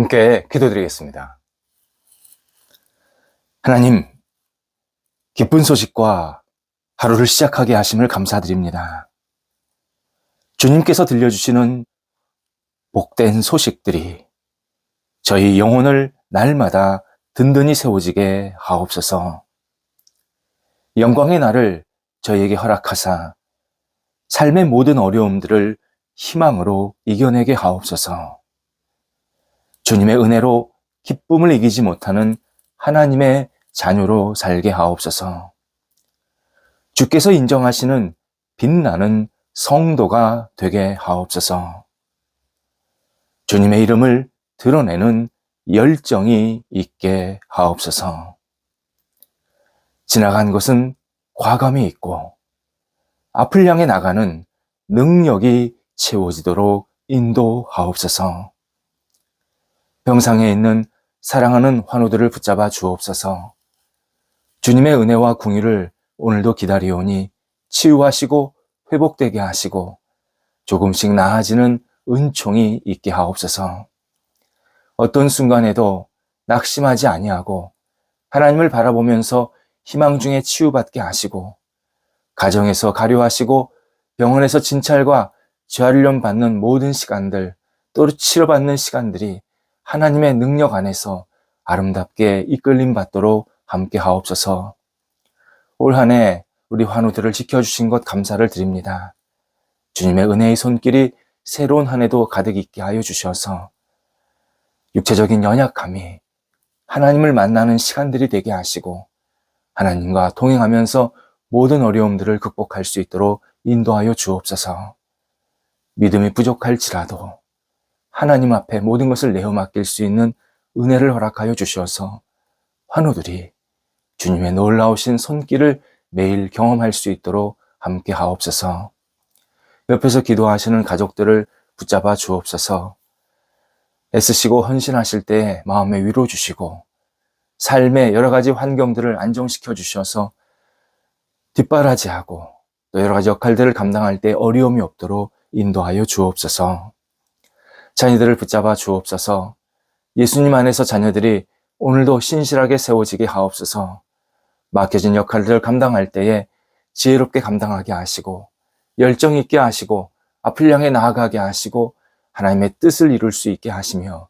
함께 기도드리겠습니다. 하나님, 기쁜 소식과 하루를 시작하게 하심을 감사드립니다. 주님께서 들려주시는 복된 소식들이 저희 영혼을 날마다 든든히 세워지게 하옵소서. 영광의 날을 저희에게 허락하사 삶의 모든 어려움들을 희망으로 이겨내게 하옵소서. 주님의 은혜로 기쁨을 이기지 못하는 하나님의 자녀로 살게 하옵소서. 주께서 인정하시는 빛나는 성도가 되게 하옵소서. 주님의 이름을 드러내는 열정이 있게 하옵소서. 지나간 것은 과감히 있고 앞을 향해 나가는 능력이 채워지도록 인도하옵소서. 병상에 있는 사랑하는 환우들을 붙잡아 주옵소서. 주님의 은혜와 궁유를 오늘도 기다리오니 치유하시고 회복되게 하시고 조금씩 나아지는 은총이 있게 하옵소서. 어떤 순간에도 낙심하지 아니하고 하나님을 바라보면서 희망 중에 치유받게 하시고 가정에서 가료하시고 병원에서 진찰과 재활련 받는 모든 시간들 또 치료받는 시간들이 하나님의 능력 안에서 아름답게 이끌림 받도록 함께 하옵소서. 올 한 해 우리 환우들을 지켜주신 것 감사를 드립니다. 주님의 은혜의 손길이 새로운 한 해도 가득 있게 하여 주셔서 육체적인 연약함이 하나님을 만나는 시간들이 되게 하시고 하나님과 동행하면서 모든 어려움들을 극복할 수 있도록 인도하여 주옵소서. 믿음이 부족할지라도 하나님 앞에 모든 것을 내어 맡길 수 있는 은혜를 허락하여 주셔서 환우들이 주님의 놀라우신 손길을 매일 경험할 수 있도록 함께 하옵소서. 옆에서 기도하시는 가족들을 붙잡아 주옵소서. 애쓰시고 헌신하실 때 마음에 위로 주시고 삶의 여러 가지 환경들을 안정시켜 주셔서 뒷바라지하고 또 여러 가지 역할들을 감당할 때 어려움이 없도록 인도하여 주옵소서. 자녀들을 붙잡아 주옵소서. 예수님 안에서 자녀들이 오늘도 신실하게 세워지게 하옵소서. 맡겨진 역할들을 감당할 때에 지혜롭게 감당하게 하시고 열정 있게 하시고 앞을 향해 나아가게 하시고 하나님의 뜻을 이룰 수 있게 하시며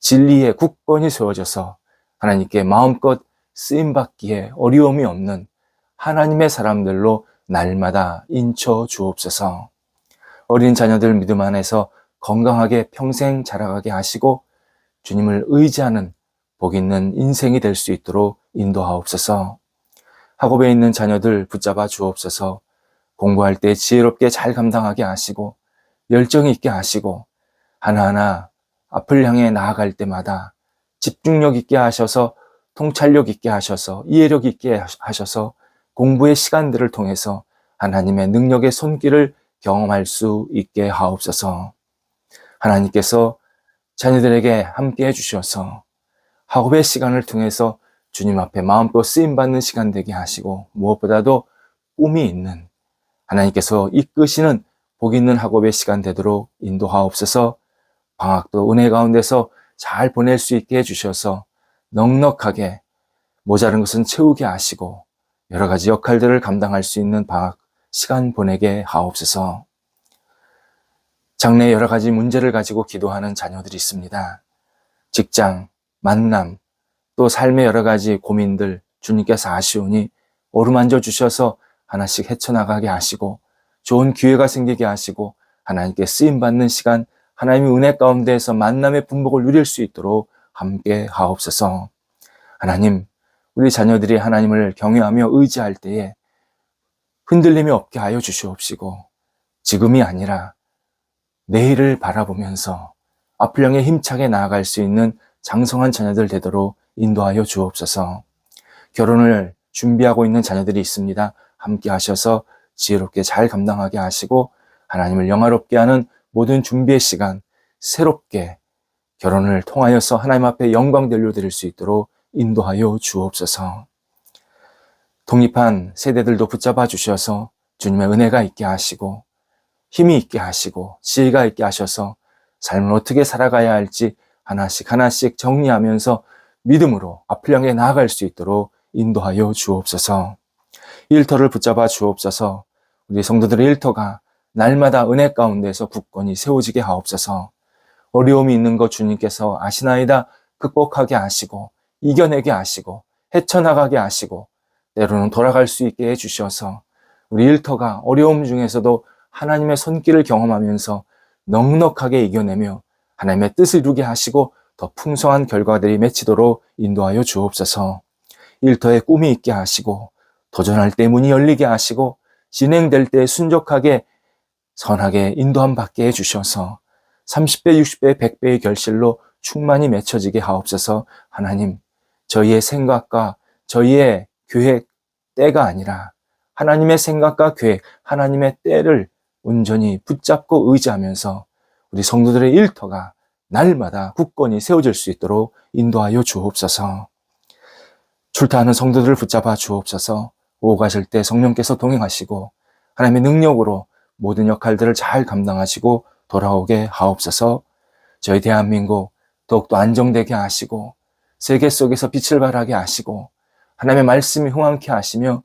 진리의 국권이 세워져서 하나님께 마음껏 쓰임 받기에 어려움이 없는 하나님의 사람들로 날마다 인쳐 주옵소서. 어린 자녀들 믿음 안에서 건강하게 평생 자라가게 하시고 주님을 의지하는 복 있는 인생이 될 수 있도록 인도하옵소서. 학업에 있는 자녀들 붙잡아 주옵소서. 공부할 때 지혜롭게 잘 감당하게 하시고 열정이 있게 하시고 하나하나 앞을 향해 나아갈 때마다 집중력 있게 하셔서 통찰력 있게 하셔서 이해력 있게 하셔서 공부의 시간들을 통해서 하나님의 능력의 손길을 경험할 수 있게 하옵소서. 하나님께서 자녀들에게 함께 해주셔서 학업의 시간을 통해서 주님 앞에 마음껏 쓰임받는 시간 되게 하시고 무엇보다도 꿈이 있는 하나님께서 이끄시는 복 있는 학업의 시간 되도록 인도하옵소서 방학도 은혜 가운데서 잘 보낼 수 있게 해주셔서 넉넉하게 모자른 것은 채우게 하시고 여러 가지 역할들을 감당할 수 있는 방학 시간 보내게 하옵소서. 장래 여러 가지 문제를 가지고 기도하는 자녀들이 있습니다. 직장, 만남, 또 삶의 여러 가지 고민들 주님께서 아시오니 어루만져 주셔서 하나씩 헤쳐나가게 하시고 좋은 기회가 생기게 하시고 하나님께 쓰임받는 시간 하나님의 은혜 가운데에서 만남의 분복을 누릴 수 있도록 함께 하옵소서. 하나님, 우리 자녀들이 하나님을 경외하며 의지할 때에 흔들림이 없게 하여 주시옵시고 지금이 아니라 내일을 바라보면서 향해 힘차게 나아갈 수 있는 장성한 자녀들 되도록 인도하여 주옵소서. 결혼을 준비하고 있는 자녀들이 있습니다. 함께 하셔서 지혜롭게 잘 감당하게 하시고 하나님을 영화롭게 하는 모든 준비의 시간 새롭게 결혼을 통하여서 하나님 앞에 영광 돌려드릴 수 있도록 인도하여 주옵소서. 독립한 세대들도 붙잡아 주셔서 주님의 은혜가 있게 하시고 힘이 있게 하시고 지혜가 있게 하셔서 삶을 어떻게 살아가야 할지 하나씩 하나씩 정리하면서 믿음으로 앞을 향해 나아갈 수 있도록 인도하여 주옵소서. 일터를 붙잡아 주옵소서. 우리 성도들의 일터가 날마다 은혜 가운데서 굳건히 세워지게 하옵소서. 어려움이 있는 것 주님께서 아시나이다 극복하게 하시고 이겨내게 하시고 헤쳐나가게 하시고 때로는 돌아갈 수 있게 해주셔서 우리 일터가 어려움 중에서도 하나님의 손길을 경험하면서 넉넉하게 이겨내며 하나님의 뜻을 이루게 하시고 더 풍성한 결과들이 맺히도록 인도하여 주옵소서. 일터에 꿈이 있게 하시고 도전할 때 문이 열리게 하시고 진행될 때 순적하게 선하게 인도함 받게 해주셔서 30배, 60배, 100배의 결실로 충만히 맺혀지게 하옵소서 하나님 저희의 생각과 저희의 계획 때가 아니라 하나님의 생각과 계획, 하나님의 때를 온전히 붙잡고 의지하면서 우리 성도들의 일터가 날마다 굳건히 세워질 수 있도록 인도하여 주옵소서. 출타하는 성도들을 붙잡아 주옵소서. 오고 가실 때 성령께서 동행하시고 하나님의 능력으로 모든 역할들을 잘 감당하시고 돌아오게 하옵소서. 저희 대한민국 더욱더 안정되게 하시고 세계 속에서 빛을 발하게 하시고 하나님의 말씀이 흥황케 하시며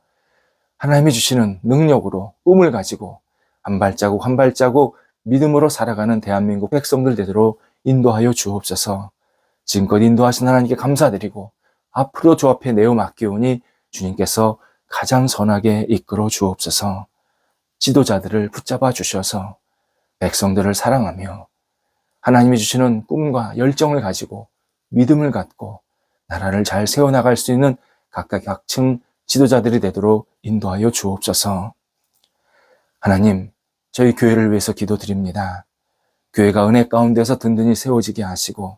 하나님이 주시는 능력으로 꿈을 가지고 한 발자국 한 발자국 믿음으로 살아가는 대한민국 백성들 되도록 인도하여 주옵소서. 지금껏 인도하신 하나님께 감사드리고 앞으로 주 앞에 내어 맡기오니 주님께서 가장 선하게 이끌어 주옵소서. 지도자들을 붙잡아 주셔서 백성들을 사랑하며 하나님이 주시는 꿈과 열정을 가지고 믿음을 갖고 나라를 잘 세워나갈 수 있는 각각 각층 지도자들이 되도록 인도하여 주옵소서. 하나님, 저희 교회를 위해서 기도드립니다. 교회가 은혜 가운데서 든든히 세워지게 하시고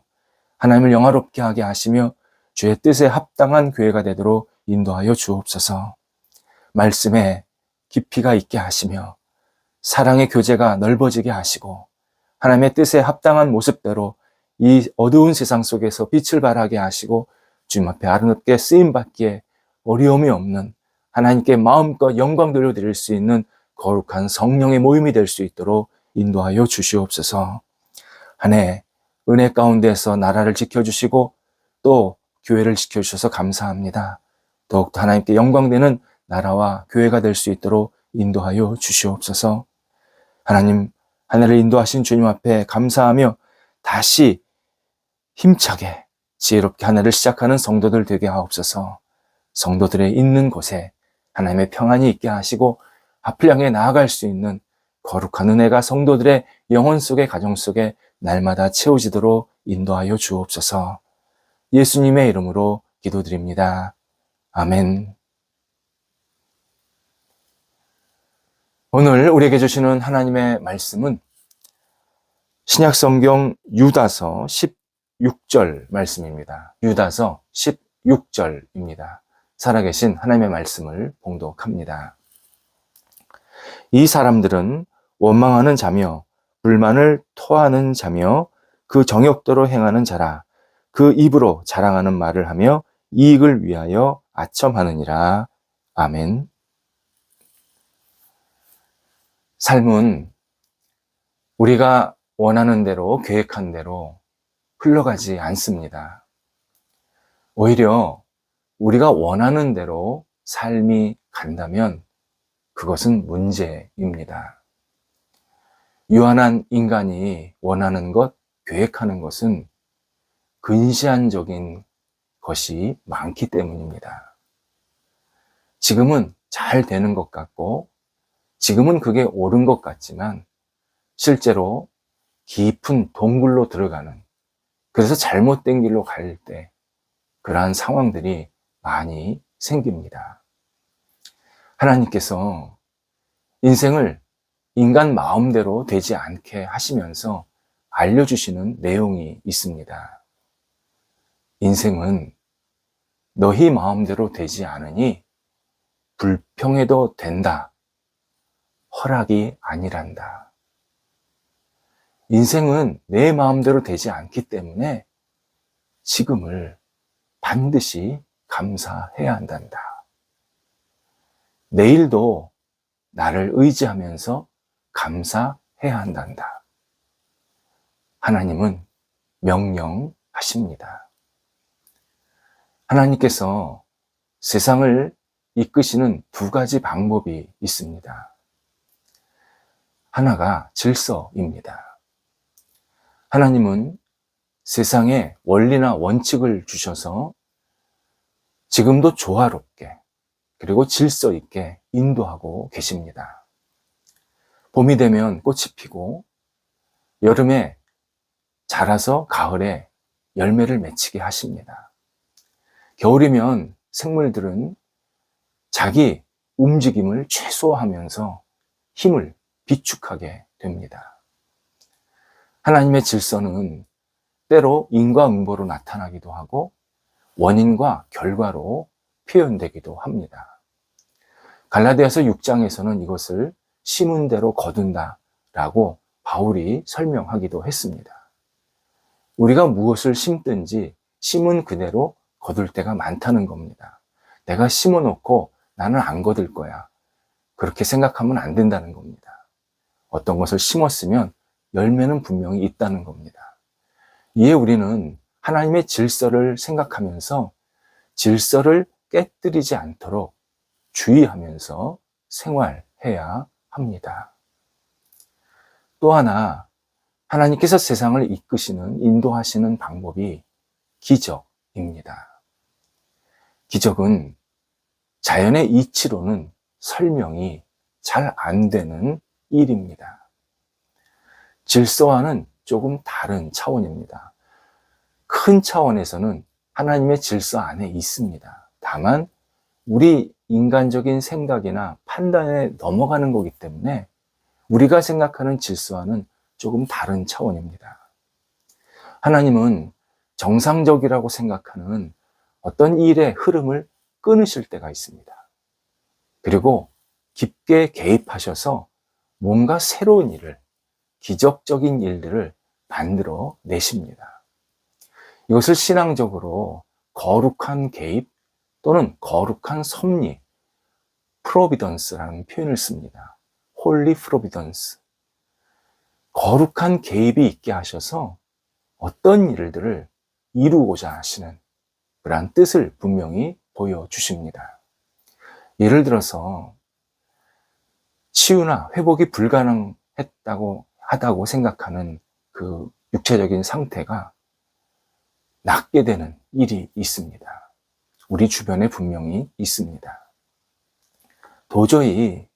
하나님을 영화롭게 하게 하시며 주의 뜻에 합당한 교회가 되도록 인도하여 주옵소서. 말씀에 깊이가 있게 하시며 사랑의 교제가 넓어지게 하시고 하나님의 뜻에 합당한 모습대로 이 어두운 세상 속에서 빛을 발하게 하시고 주님 앞에 아름답게 쓰임 받기에 어려움이 없는 하나님께 마음껏 영광 돌려드릴 수 있는 거룩한 성령의 모임이 될 수 있도록 인도하여 주시옵소서. 한 해 은혜 가운데서 나라를 지켜주시고 또 교회를 지켜주셔서 감사합니다. 더욱더 하나님께 영광되는 나라와 교회가 될 수 있도록 인도하여 주시옵소서. 하나님, 하늘을 인도하신 주님 앞에 감사하며 다시 힘차게 지혜롭게 하늘을 시작하는 성도들 되게 하옵소서. 성도들의 있는 곳에 하나님의 평안이 있게 하시고 앞을 향해 나아갈 수 있는 거룩한 은혜가 성도들의 영혼 속에 가정 속에 날마다 채워지도록 인도하여 주옵소서. 예수님의 이름으로 기도드립니다. 아멘. 오늘 우리에게 주시는 하나님의 말씀은 신약 성경 유다서 16절 말씀입니다. 유다서 16절입니다. 살아계신 하나님의 말씀을 봉독합니다. 이 사람들은 원망하는 자며 불만을 토하는 자며 그 정욕대로 행하는 자라 그 입으로 자랑하는 말을 하며 이익을 위하여 아첨하느니라. 아멘. 삶은 우리가 원하는 대로 계획한 대로 흘러가지 않습니다. 오히려 우리가 원하는 대로 삶이 간다면 그것은 문제입니다. 유한한 인간이 원하는 것, 계획하는 것은 근시안적인 것이 많기 때문입니다. 지금은 잘 되는 것 같고, 지금은 그게 옳은 것 같지만, 실제로 깊은 동굴로 들어가는, 그래서 잘못된 길로 갈 때, 그러한 상황들이 많이 생깁니다. 하나님께서 인생을 인간 마음대로 되지 않게 하시면서 알려주시는 내용이 있습니다. 인생은 너희 마음대로 되지 않으니 불평해도 된다. 허락이 아니란다. 인생은 내 마음대로 되지 않기 때문에 지금을 반드시 감사해야 한단다. 내일도 나를 의지하면서 감사해야 한단다. 하나님은 명령 하십니다. 하나님께서 세상을 이끄시는 두 가지 방법이 있습니다. 하나가 질서입니다. 하나님은 세상에 원리나 원칙을 주셔서 지금도 조화롭게 그리고 질서 있게 인도하고 계십니다. 봄이 되면 꽃이 피고 여름에 자라서 가을에 열매를 맺히게 하십니다. 겨울이면 생물들은 자기 움직임을 최소화하면서 힘을 비축하게 됩니다. 하나님의 질서는 때로 인과응보로 나타나기도 하고 원인과 결과로 표현되기도 합니다. 갈라디아서 6장에서는 이것을 심은 대로 거둔다라고 바울이 설명하기도 했습니다. 우리가 무엇을 심든지 심은 그대로 거둘 때가 많다는 겁니다. 내가 심어 놓고 나는 안 거둘 거야. 그렇게 생각하면 안 된다는 겁니다. 어떤 것을 심었으면 열매는 분명히 있다는 겁니다. 이에 우리는 하나님의 질서를 생각하면서 질서를 깨뜨리지 않도록 주의하면서 생활해야 합니다. 또 하나, 하나님께서 세상을 이끄시는, 인도하시는 방법이 기적입니다. 기적은 자연의 이치로는 설명이 잘 안 되는 일입니다. 질서와는 조금 다른 차원입니다. 큰 차원에서는 하나님의 질서 안에 있습니다. 다만 우리 인간적인 생각이나 판단에 넘어가는 거기 때문에 우리가 생각하는 질서와는 조금 다른 차원입니다. 하나님은 정상적이라고 생각하는 어떤 일의 흐름을 끊으실 때가 있습니다. 그리고 깊게 개입하셔서 뭔가 새로운 일을, 기적적인 일들을 만들어 내십니다. 이것을 신앙적으로 거룩한 개입 또는 거룩한 섭리, 프로비던스라는 표현을 씁니다. 홀리 프로비던스. 거룩한 개입이 있게 하셔서 어떤 일들을 이루고자 하시는 그러한 뜻을 분명히 보여주십니다. 예를 들어서 치유나 회복이 불가능했다고 하다고 생각하는 그 육체적인 상태가 낫게 되는 일이 있습니다. 우리 주변에 분명히 있습니다. 도저히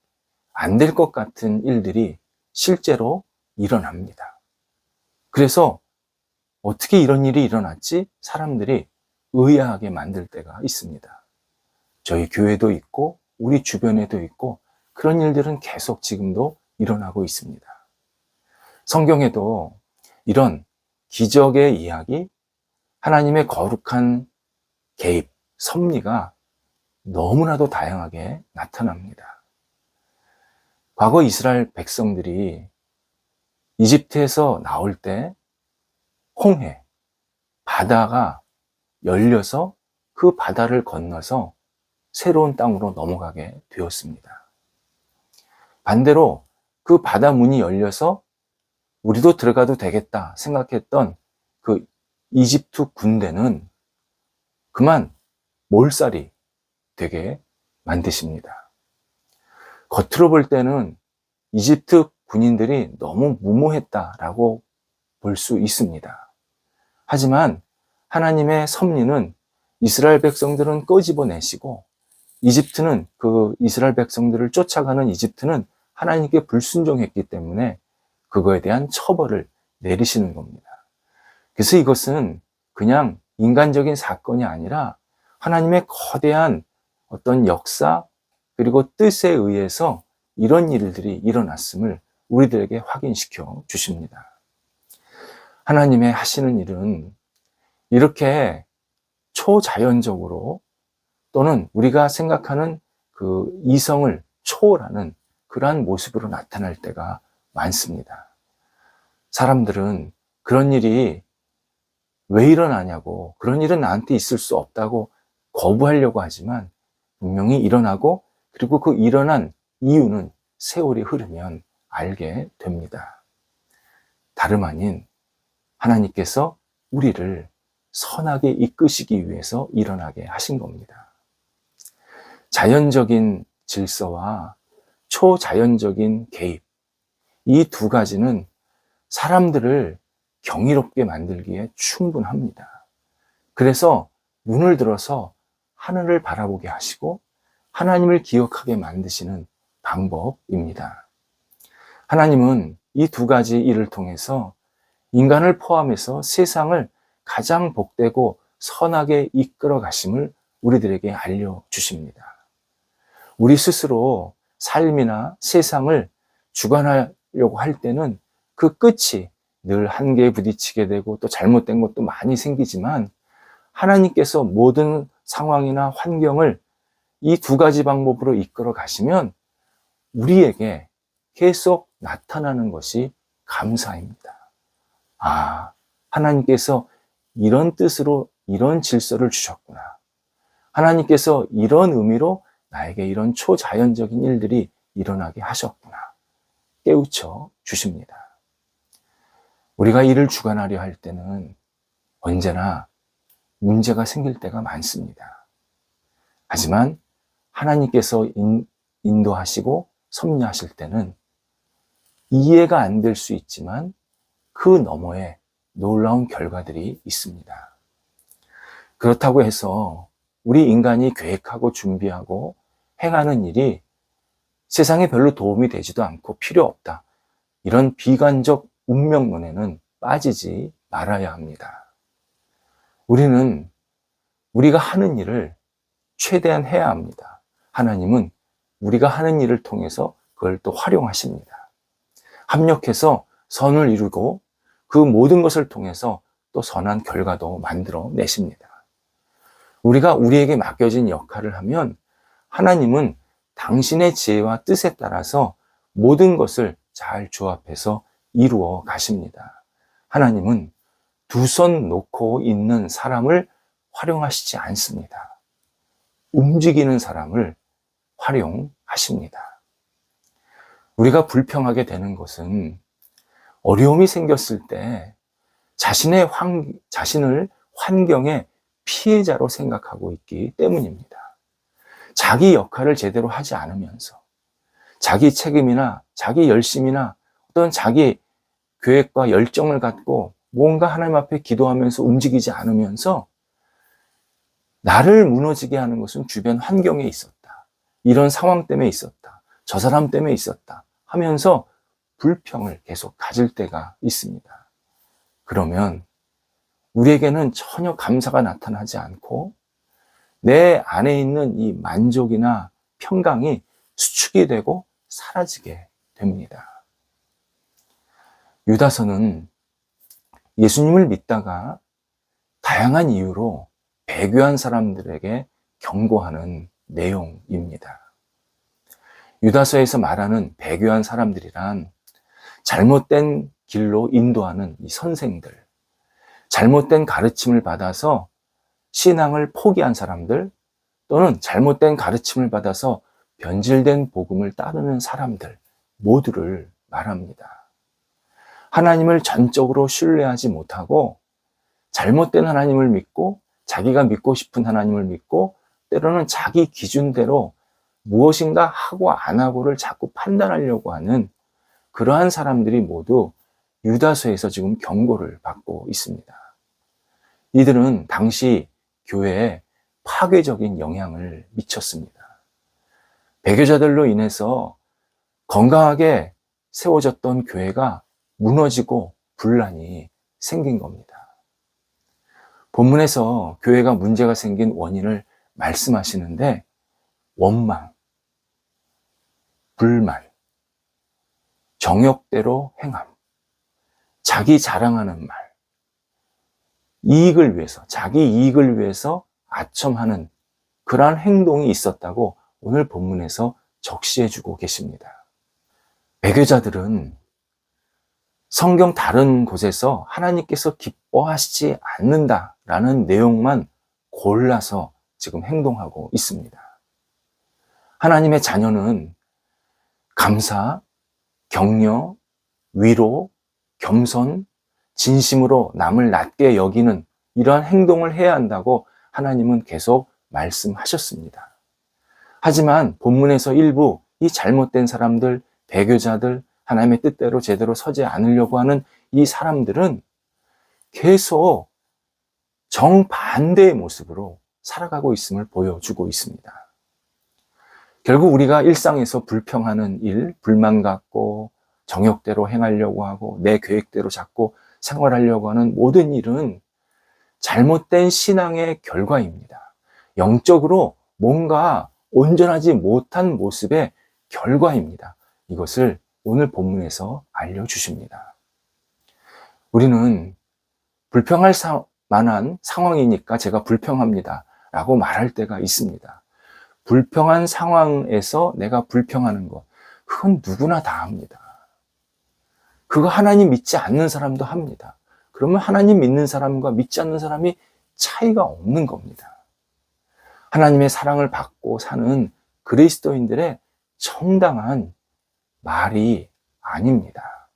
안 될 것 같은 일들이 실제로 일어납니다. 그래서 어떻게 이런 일이 일어났지? 사람들이 의아하게 만들 때가 있습니다. 저희 교회도 있고, 우리 주변에도 있고, 그런 일들은 계속 지금도 일어나고 있습니다. 성경에도 이런 기적의 이야기, 하나님의 거룩한 개입, 섭리가 너무나도 다양하게 나타납니다. 과거 이스라엘 백성들이 이집트에서 나올 때 홍해, 바다가 열려서 그 바다를 건너서 새로운 땅으로 넘어가게 되었습니다. 반대로 그 바다 문이 열려서 우리도 들어가도 되겠다 생각했던 그 이집트 군대는 그만 몰살이 되게 만드십니다. 겉으로 볼 때는 이집트 군인들이 너무 무모했다라고 볼 수 있습니다. 하지만 하나님의 섭리는 이스라엘 백성들은 끄집어내시고 이집트는 그 이스라엘 백성들을 쫓아가는 이집트는 하나님께 불순종했기 때문에 그거에 대한 처벌을 내리시는 겁니다. 그래서 이것은 그냥 인간적인 사건이 아니라 하나님의 거대한 어떤 역사 그리고 뜻에 의해서 이런 일들이 일어났음을 우리들에게 확인시켜 주십니다. 하나님의 하시는 일은 이렇게 초자연적으로 또는 우리가 생각하는 그 이성을 초월하는 그러한 모습으로 나타날 때가 많습니다. 사람들은 그런 일이 왜 일어나냐고, 그런 일은 나한테 있을 수 없다고 거부하려고 하지만 분명히 일어나고 그리고 그 일어난 이유는 세월이 흐르면 알게 됩니다. 다름 아닌 하나님께서 우리를 선하게 이끄시기 위해서 일어나게 하신 겁니다. 자연적인 질서와 초자연적인 개입, 이 두 가지는 사람들을 경이롭게 만들기에 충분합니다. 그래서 눈을 들어서 하늘을 바라보게 하시고 하나님을 기억하게 만드시는 방법입니다. 하나님은 이 두 가지 일을 통해서 인간을 포함해서 세상을 가장 복되고 선하게 이끌어 가심을 우리들에게 알려주십니다. 우리 스스로 삶이나 세상을 주관하려고 할 때는 그 끝이 늘 한계에 부딪히게 되고 또 잘못된 것도 많이 생기지만 하나님께서 모든 상황이나 환경을 이 두 가지 방법으로 이끌어 가시면 우리에게 계속 나타나는 것이 감사입니다. 아, 하나님께서 이런 뜻으로 이런 질서를 주셨구나. 하나님께서 이런 의미로 나에게 이런 초자연적인 일들이 일어나게 하셨구나. 깨우쳐 주십니다. 우리가 일을 주관하려 할 때는 언제나 문제가 생길 때가 많습니다. 하지만 하나님께서 인, 인도하시고 섭리하실 때는 이해가 안 될 수 있지만 그 너머에 놀라운 결과들이 있습니다. 그렇다고 해서 우리 인간이 계획하고 준비하고 행하는 일이 세상에 별로 도움이 되지도 않고 필요 없다. 이런 비관적 운명론에는 빠지지 말아야 합니다. 우리는 우리가 하는 일을 최대한 해야 합니다. 하나님은 우리가 하는 일을 통해서 그걸 또 활용하십니다. 합력해서 선을 이루고 그 모든 것을 통해서 또 선한 결과도 만들어 내십니다. 우리가 우리에게 맡겨진 역할을 하면 하나님은 당신의 지혜와 뜻에 따라서 모든 것을 잘 조합해서 이루어 가십니다. 하나님은 두 손 놓고 있는 사람을 활용하시지 않습니다. 움직이는 사람을 활용하십니다. 우리가 불평하게 되는 것은 어려움이 생겼을 때 자신의 환, 자신을 환경의 피해자로 생각하고 있기 때문입니다. 자기 역할을 제대로 하지 않으면서 자기 책임이나 자기 열심이나 어떤 자기 계획과 열정을 갖고 뭔가 하나님 앞에 기도하면서 움직이지 않으면서 나를 무너지게 하는 것은 주변 환경에 있었다. 이런 상황 때문에 있었다. 저 사람 때문에 있었다. 하면서 불평을 계속 가질 때가 있습니다. 그러면 우리에게는 전혀 감사가 나타나지 않고 내 안에 있는 이 만족이나 평강이 수축이 되고 사라지게 됩니다. 유다서는 예수님을 믿다가 다양한 이유로 배교한 사람들에게 경고하는 내용입니다. 유다서에서 말하는 배교한 사람들이란 잘못된 길로 인도하는 이 선생들, 잘못된 가르침을 받아서 신앙을 포기한 사람들, 또는 잘못된 가르침을 받아서 변질된 복음을 따르는 사람들 모두를 말합니다. 하나님을 전적으로 신뢰하지 못하고 잘못된 하나님을 믿고 자기가 믿고 싶은 하나님을 믿고 때로는 자기 기준대로 무엇인가 하고 안 하고를 자꾸 판단하려고 하는 그러한 사람들이 모두 유다서에서 지금 경고를 받고 있습니다. 이들은 당시 교회에 파괴적인 영향을 미쳤습니다. 배교자들로 인해서 건강하게 세워졌던 교회가 무너지고 분란이 생긴 겁니다. 본문에서 교회가 문제가 생긴 원인을 말씀하시는데 원망, 불만, 정욕대로 행함, 자기 자랑하는 말, 이익을 위해서, 자기 이익을 위해서 아첨하는 그러한 행동이 있었다고 오늘 본문에서 적시해주고 계십니다. 배교자들은 성경 다른 곳에서 하나님께서 기뻐하시지 않는다라는 내용만 골라서 지금 행동하고 있습니다. 하나님의 자녀는 감사, 격려, 위로, 겸손, 진심으로 남을 낮게 여기는 이러한 행동을 해야 한다고 하나님은 계속 말씀하셨습니다. 하지만 본문에서 일부 이 잘못된 사람들, 배교자들, 하나님의 뜻대로 제대로 서지 않으려고 하는 이 사람들은 계속 정반대의 모습으로 살아가고 있음을 보여주고 있습니다. 결국 우리가 일상에서 불평하는 일, 불만 갖고 정욕대로 행하려고 하고 내 계획대로 자꾸 생활하려고 하는 모든 일은 잘못된 신앙의 결과입니다. 영적으로 뭔가 온전하지 못한 모습의 결과입니다. 이것을 오늘 본문에서 알려주십니다. 우리는 불평할 만한 상황이니까 제가 불평합니다. 라고 말할 때가 있습니다. 불평한 상황에서 내가 불평하는 것, 그건 누구나 다 합니다. 그거 하나님 믿지 않는 사람도 합니다. 그러면 하나님 믿는 사람과 믿지 않는 사람이 차이가 없는 겁니다. 하나님의 사랑을 받고 사는 그리스도인들의 정당한 말이 아닙니다.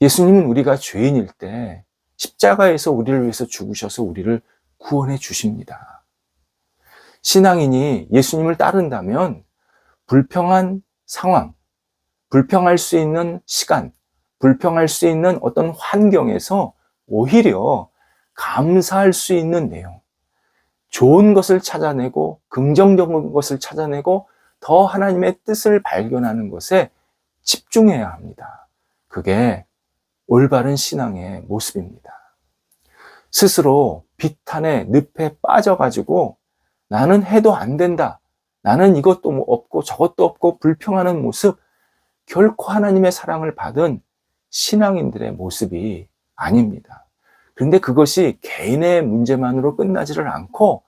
예수님은 우리가 죄인일 때 십자가에서 우리를 위해서 죽으셔서 우리를 구원해 주십니다. 신앙인이 예수님을 따른다면 불평한 상황, 불평할 수 있는 시간, 불평할 수 있는 어떤 환경에서 오히려 감사할 수 있는 내용, 좋은 것을 찾아내고 긍정적인 것을 찾아내고 더 하나님의 뜻을 발견하는 것에 집중해야 합니다. 그게 올바른 신앙의 모습입니다. 스스로 비탄에 늪에 빠져가지고 나는 해도 안 된다. 나는 이것도 뭐 없고 저것도 없고 불평하는 모습 결코 하나님의 사랑을 받은 신앙인들의 모습이 아닙니다. 그런데 그것이 개인의 문제만으로 끝나지를 않고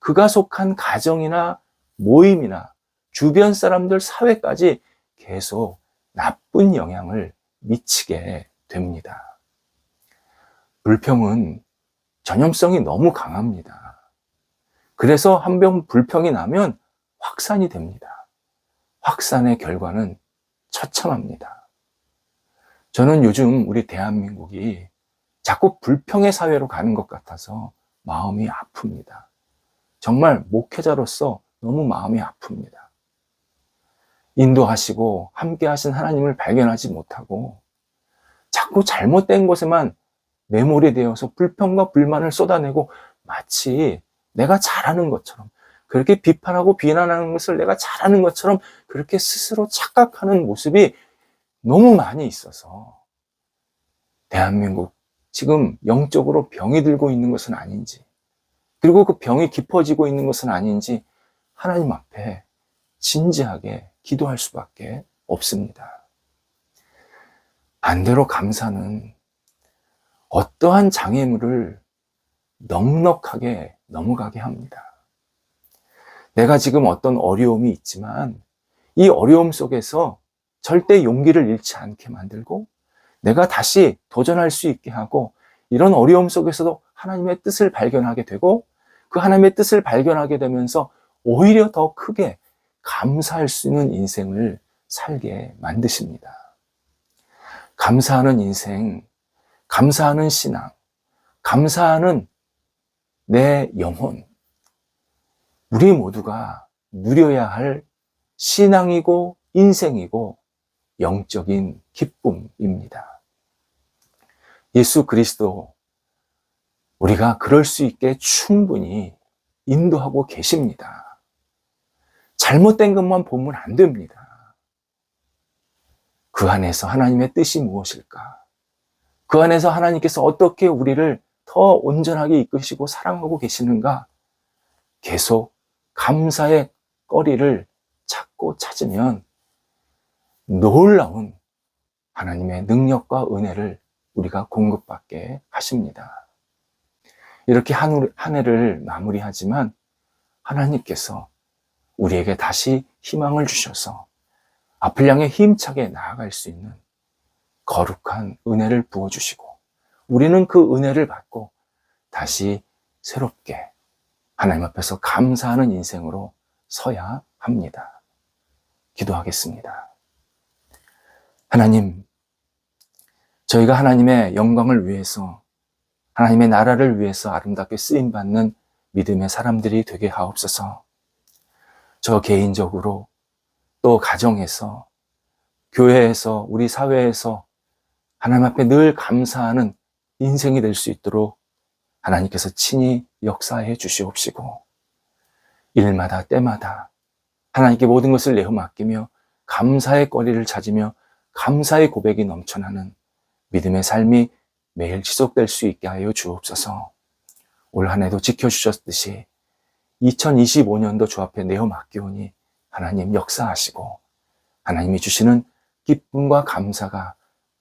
그가 속한 가정이나 모임이나 주변 사람들 사회까지 계속 나쁜 영향을 미치게 됩니다. 불평은 전염성이 너무 강합니다. 그래서 한 병 불평이 나면 확산이 됩니다. 확산의 결과는 처참합니다. 저는 요즘 우리 대한민국이 자꾸 불평의 사회로 가는 것 같아서 마음이 아픕니다. 정말 목회자로서 너무 마음이 아픕니다. 인도하시고 함께 하신 하나님을 발견하지 못하고 자꾸 잘못된 것에만 매몰이 되어서 불평과 불만을 쏟아내고 마치 내가 잘하는 것처럼 그렇게 비판하고 비난하는 것을 내가 잘하는 것처럼 그렇게 스스로 착각하는 모습이 너무 많이 있어서 대한민국 지금 영적으로 병이 들고 있는 것은 아닌지 그리고 그 병이 깊어지고 있는 것은 아닌지 하나님 앞에 진지하게 기도할 수밖에 없습니다. 반대로 감사는 어떠한 장애물을 넉넉하게 넘어가게 합니다. 내가 지금 어떤 어려움이 있지만 이 어려움 속에서 절대 용기를 잃지 않게 만들고 내가 다시 도전할 수 있게 하고 이런 어려움 속에서도 하나님의 뜻을 발견하게 되고 그 하나님의 뜻을 발견하게 되면서 오히려 더 크게 감사할 수 있는 인생을 살게 만드십니다. 감사하는 인생, 감사하는 신앙, 감사하는 내 영혼, 우리 모두가 누려야 할 신앙이고 인생이고 영적인 기쁨입니다. 예수 그리스도 우리가 그럴 수 있게 충분히 인도하고 계십니다. 잘못된 것만 보면 안 됩니다. 그 안에서 하나님의 뜻이 무엇일까? 그 안에서 하나님께서 어떻게 우리를 더 온전하게 이끄시고 사랑하고 계시는가? 계속 감사의 거리를 찾고 찾으면 놀라운 하나님의 능력과 은혜를 우리가 공급받게 하십니다. 이렇게 한, 한 해를 마무리하지만 하나님께서 우리에게 다시 희망을 주셔서 앞을 향해 힘차게 나아갈 수 있는 거룩한 은혜를 부어주시고 우리는 그 은혜를 받고 다시 새롭게 하나님 앞에서 감사하는 인생으로 서야 합니다. 기도하겠습니다. 하나님, 저희가 하나님의 영광을 위해서 하나님의 나라를 위해서 아름답게 쓰임받는 믿음의 사람들이 되게 하옵소서. 저 개인적으로 또 가정에서 교회에서 우리 사회에서 하나님 앞에 늘 감사하는 인생이 될 수 있도록 하나님께서 친히 역사해 주시옵시고 일마다 때마다 하나님께 모든 것을 내어 맡기며 감사의 거리를 찾으며 감사의 고백이 넘쳐나는 믿음의 삶이 매일 지속될 수 있게 하여 주옵소서. 올 한 해도 지켜주셨듯이 2025년도 주 앞에 내어 맡기오니 하나님 역사하시고 하나님이 주시는 기쁨과 감사가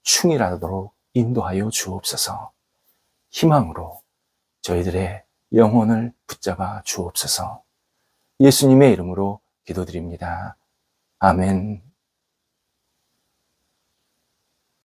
충일하도록 인도하여 주옵소서. 희망으로 저희들의 영혼을 붙잡아 주옵소서. 예수님의 이름으로 기도드립니다. 아멘.